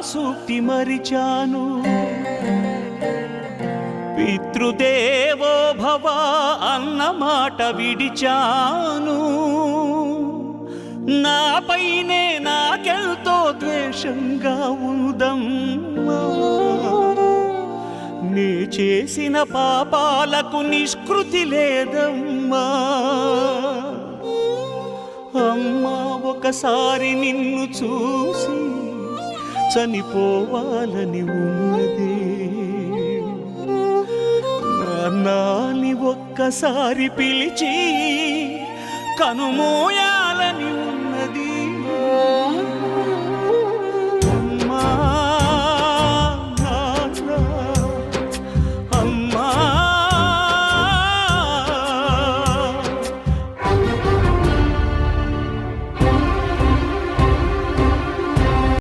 సూక్తి మరిచాను. పితృదేవో భవ అన్న మాట విడిచాను. నాపైనే నాకెళ్తో ద్వేషంగా ఉందమ్మా. నే చేసిన పాపాలకు నిష్కృతి లేదమ్మా. అమ్మా ఒకసారి నిన్ను చూసి చనిపోవాలని ఉన్నది. నాని ఒక్కసారి పిలిచి కనుమోయా